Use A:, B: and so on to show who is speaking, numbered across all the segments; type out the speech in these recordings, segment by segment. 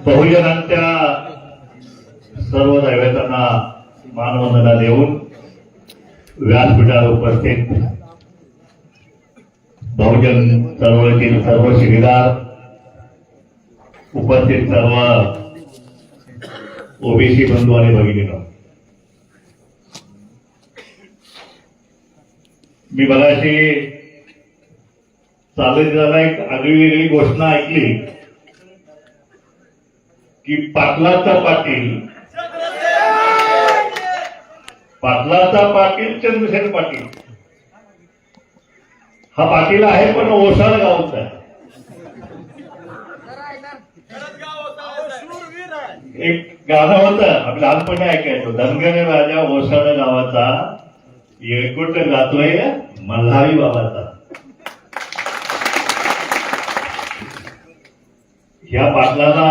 A: बहुजनांच्या सर्व दैवतांना मानवंदना देऊन व्यासपीठावर उपस्थित बहुजन चळवळीतील सर्व शिलेदार उपस्थित सर्व ओबीसी बंधू आणि भगिनीनं मी बघाशी चालत झाला एक आगळी वेगळी घोषणा ऐकली. की पाटलाचा पाटील पाटलाचा पाटील चंद्रशेखर पाटील. हा पाटील आहे पण ओसाड गावचा आहे. एक गाणं होतं आपलं लहानपणी ऐकायचो धनगरे राजा ओसाड गावाचा येळकोट गातोय मल्हारी बाबाचा. ह्या पाटलाला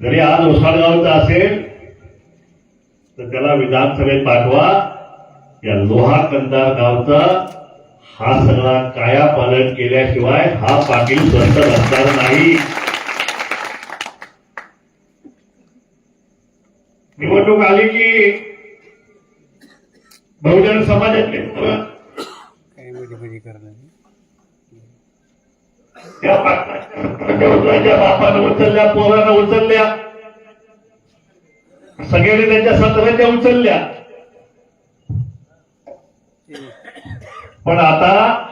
A: जरी आज ओसाडगावचा असेल तर त्याला विधानसभेत पाठवा. या लोहा कंदार गावचा हा सगळा काया पालन केल्याशिवाय हा पाटील स्वस्त असणार नाही. निवडणूक आली की बहुजन समाजातले. त्या पाटलाच्या उचलायच्या बापानं उचलल्या पोरानं उचलल्या. सगळ्यांनी त्यांच्या सत्राच्या उचलल्या. पण आता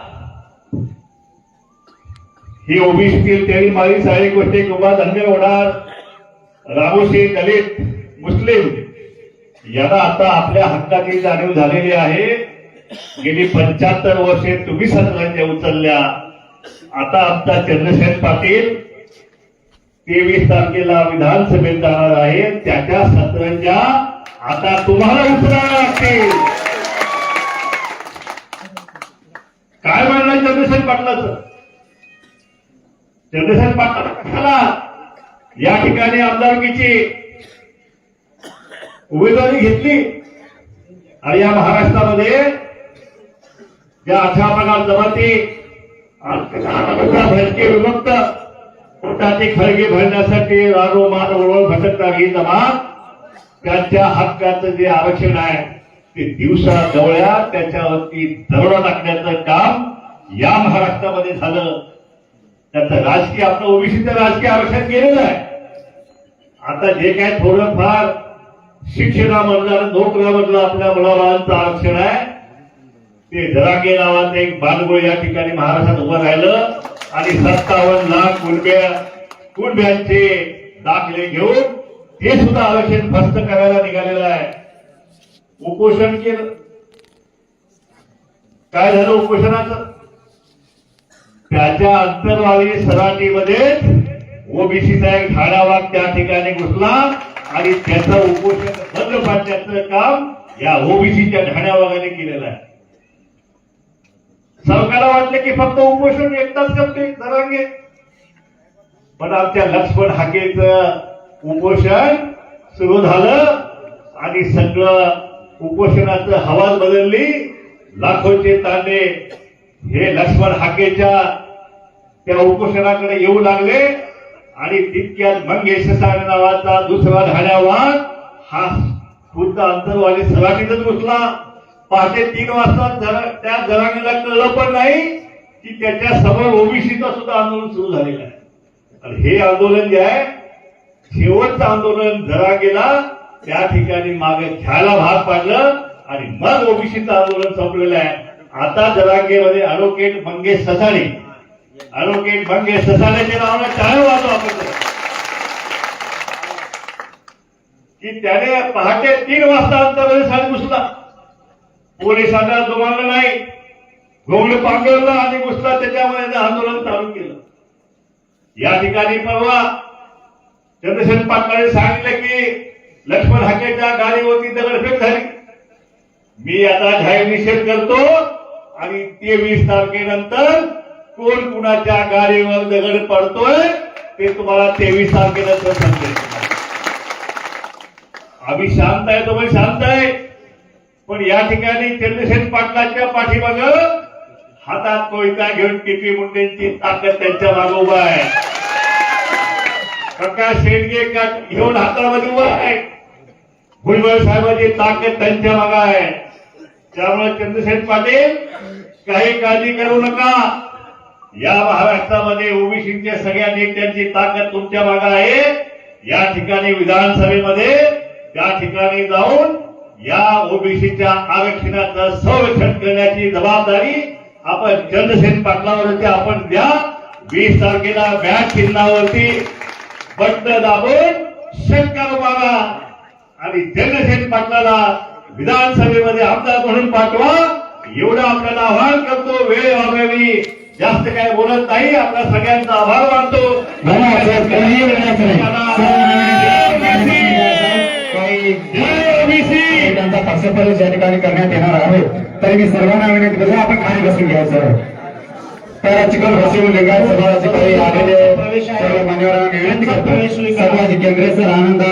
A: ही ओबीसीतील तेरी मारी साळी गोष्टी किंवा धन्य होणार. रामोशी दलित मुस्लिम यांना आता आपल्या हक्काची जाणीव झालेली आहे. गेली पंच्याहत्तर वर्षे तुम्ही सत्रांच्या उचलल्या. आता आमचा चंद्रशेखर पाटील तेवीस तारखेला विधानसभेत जाणार आहे. त्याच्या सत्रांच्या आता तुम्हाला उचलाव्या लागतील. काय म्हणणार चंद्रशेखर पाटलाचं? चंद्रशेखर पाटला या ठिकाणी आमदारकीची उमेदवारी घेतली. आणि या महाराष्ट्रामध्ये ज्या अठरा प्रकार जमाती भटके विभक्त पोटाचे खळगे भरण्यासाठी रारोमान ओळख भटकणारी जमात त्यांच्या हक्काचं जे आरक्षण आहे ते दिवसा डोळ्या त्याच्यावरती दरोडा टाकण्याचं काम या महाराष्ट्रामध्ये झालं. त्याचं राजकीय आपलं ओबीसीचं राजकीय आरक्षण केलेलं आहे. आता जे काय थोडंफार शिक्षणामधलं नोकऱ्यामधलं आपल्या मुलाबाळांचं आरक्षण आहे ते धराके नावाचं एक बालगोळ या ठिकाणी महाराष्ट्रात उभं राहिलं. आणि सत्तावन्न लाख कुणब्या कुणब्यांचे दाखले घेऊन ते सुद्धा आरक्षण फस्त करायला निघालेलं आहे. उपोषण केलं. काय झालं उपोषणाचं? त्याच्या अंतरवाली सराटीमध्येच ओबीसीचा एक ठाण्यावाग त्या ठिकाणी घुसला आणि त्याचं उपोषण बंद पाडण्याचं काम या ओबीसीच्या ठाण्यावागाने केलेलं आहे. सरकारला वाटलं की फक्त उपोषण एकटाच करते जरांगे पण आमच्या लक्ष्मण हाकेच उपोषण सुरू झालं आणि सगळं उपोषणाचं हवाल बदलली. लाखोचे तांडे हे लक्ष्मण हाकेच्या त्या उपोषणाकडे येऊ लागले आणि तितक्यात मंगेश नावाचा दुसरा ढाण्यावाद हा खुद्द अंतरवाली सराटीतच घुसला. पहाटे तीन वाजता जरा- त्या जरांगीला कळलं पण नाही की त्याच्यासमोर ओबीसीचं सुद्धा आंदोलन सुरू झालेलं आहे. आणि हे आंदोलन जे आहे शेवटचं आंदोलन जरागेला त्या ठिकाणी मागे घ्यायला भाग पाडलं आणि मग ओबीसीचं आंदोलन संपलेलं आहे. आता जरांगेमध्ये अॅडव्होकेट मंगेश ससाणे. अॅडव्होकेट मंगेश ससाण्याच्या नावानं टाळं वाजव आपण की त्याने पहाटे तीन वाजता अंतराने सांगू सुद्धा. पोलिसांना तुम्हाला नाही. गोगडे पांगवलं आणि घुसला त्याच्यामुळे आंदोलन चालू केलं. या ठिकाणी परवा चंद्रशेखर पाटलांनी सांगितलं की लक्ष्मण हाकेच्या गाडीवरती दगडफेक झाली. मी आता जाहीर निषेध करतो आणि तेवीस तारखेनंतर कोण कुणाच्या गाडीवर दगड पडतोय ते तुम्हाला तेवीस तारखेनंतर सांगेल आम्ही शांत आहे तो शांत आहे. पण या ठिकाणी चंद्रशेखर पाटलांच्या पाठीमाग हातात कोयता घेऊन टिपी मुंडेंची ताकद त्यांच्या मागोबा आहे. प्रकाश शेंडगे घेऊन हातामध्ये उभा आहे. भुजबळ साहेबांची ताकद त्यांच्या मागा आहे. त्यामुळे चंद्रशेठ पाटील काही काळजी करू नका. या महाराष्ट्रामध्ये ओबीसीच्या सगळ्या नेत्यांची ताकद तुमच्या मागा आहे. या ठिकाणी विधानसभेमध्ये त्या ठिकाणी जाऊन या ओबीसीच्या आरक्षणाचं संरक्षण करण्याची जबाबदारी आपण चंद्रशेठ पाटलावरती आपण द्या. वीस तारखेला बॅट चिन्हावरती बटन दाबून शंकर मारा आणि चंद्रशेठ पाटलाला विधानसभेमध्ये आमदार म्हणून पाठवा. एवढं आपल्याला आवाहन करतो. वेळ व्हावी जास्त काय बोलत नाही. आपल्या सगळ्यांचा आभार मानतो.
B: धन्यवाद पक्षप्रवेश या ठिकाणी करण्यात येणार आहे तरी मी सर्वांना विनंती करतो आपण खाली बसून घ्यायचं सर. तर चिकन बसून लिंगायत समाजाचे काही आलेले सर्व मान्यवरांना विनंती करतो. सर्वाधिक केंद्रे सर आनंद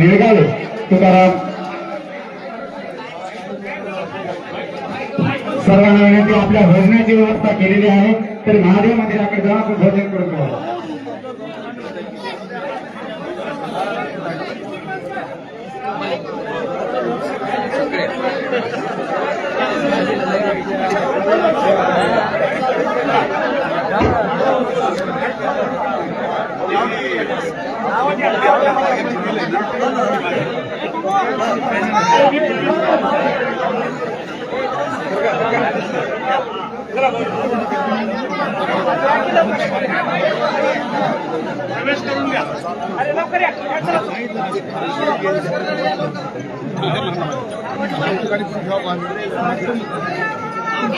B: निळगावे तुकाराम. सर्वांना विनंती आपल्या भोजनाची व्यवस्था केलेली आहे तर महादेव मंदिराकडे जाऊन आपण भोजन करून घ्यावं
C: प्रवेश करून घ्या अरे लवकर या चला Oh, my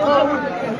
C: God.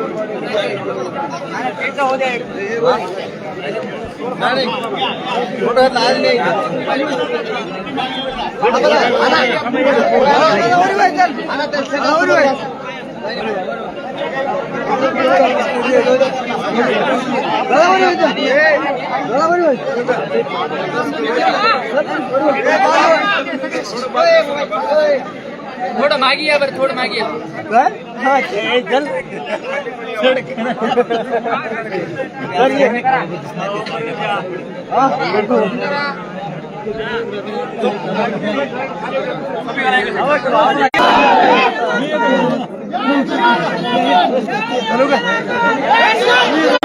C: नाही आना
D: थोडं मागे या बरं थोडं मागे या सगळ्या